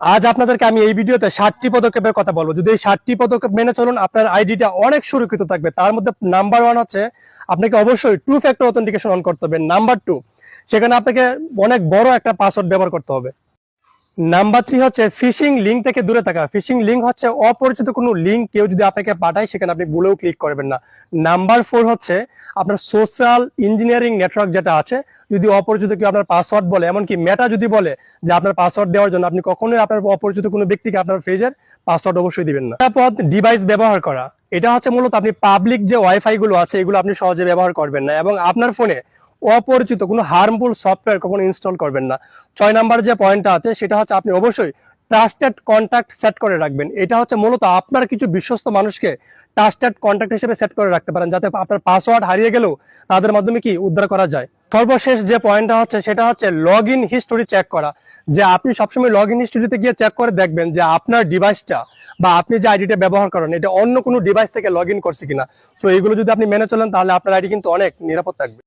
আজ আপনাদেরকে আমি এই ভিডিওতে ষাটটি পদক্ষেপের কথা বলব। যদি এই ষাটটি পদক্ষেপ মেনে চলুন, আপনার আইডিটা অনেক সুরক্ষিত থাকবে। তার মধ্যে নাম্বার ওয়ান হচ্ছে, আপনাকে অবশ্যই টু ফ্যাক্টর অথেন্টিকেশন অন করতে হবে। নাম্বার টু সেখানে আপনাকে অনেক বড় একটা পাসওয়ার্ড ব্যবহার করতে হবে। নাম্বার থ্রি হচ্ছে ফিশিং লিঙ্ক থেকে দূরে থাকা। ফিশিং লিঙ্ক হচ্ছে অপরিচিত কোনো লিঙ্ক কেউ যদি আপনাকে পাঠায়, সেখানে আপনি ভুলেও ক্লিক করবেন না। নাম্বার ফোর হচ্ছে আপনার সোশ্যাল ইঞ্জিনিয়ারিং নেটওয়ার্ক যেটা আছে, যদি অপরিচিত কেউ আপনার পাসওয়ার্ড বলে, এমনকি মেটা যদি বলে যে আপনার পাসওয়ার্ড দেওয়ার জন্য আপনি কখনোই আপনার অপরিচিত কোনো ব্যক্তিকে আপনার পেজের পাসওয়ার্ড অবশ্যই দিবেন না। তারপর ডিভাইস ব্যবহার করা। এটা হচ্ছে মূলত আপনি পাবলিক যে ওয়াইফাই গুলো আছে, এগুলো আপনি সহজে ব্যবহার করবেন না। এবং আপনার ফোনে অপরিচিত, কোনো হার্মফুল সফটওয়্যার কখনো ইনস্টল করবেন না। ছয় নাম্বার যে পয়েন্টটা আছে, সেটা হচ্ছে আপনি অবশ্যই ট্রাস্টেড কন্ট্যাক্ট সেট করে রাখবেন। এটা হচ্ছে মূলত আপনার কিছু বিশ্বস্ত মানুষকে ট্রাস্টেড কন্ট্যাক্ট হিসেবে সেট করে রাখতে পারেন, যাতে আপনার পাসওয়ার্ড হারিয়ে গেলেও তাদের মাধ্যমে কি উদ্ধার করা যায়। সর্বশেষ যে পয়েন্টটা হচ্ছে, সেটা হচ্ছে লগ ইন হিস্টোরি চেক করা। যে আপনি সবসময় লগ ইন হিস্টোরিতে গিয়ে চেক করে দেখবেন যে আপনার ডিভাইসটা বা আপনি যে আইডিটা ব্যবহার করেন, এটা অন্য কোনো ডিভাইস থেকে লগ ইন করছে কিনা। সো এইগুলো যদি আপনি মেনে চলেন, তাহলে আপনার আইডি কিন্তু অনেক নিরাপদ থাকবে।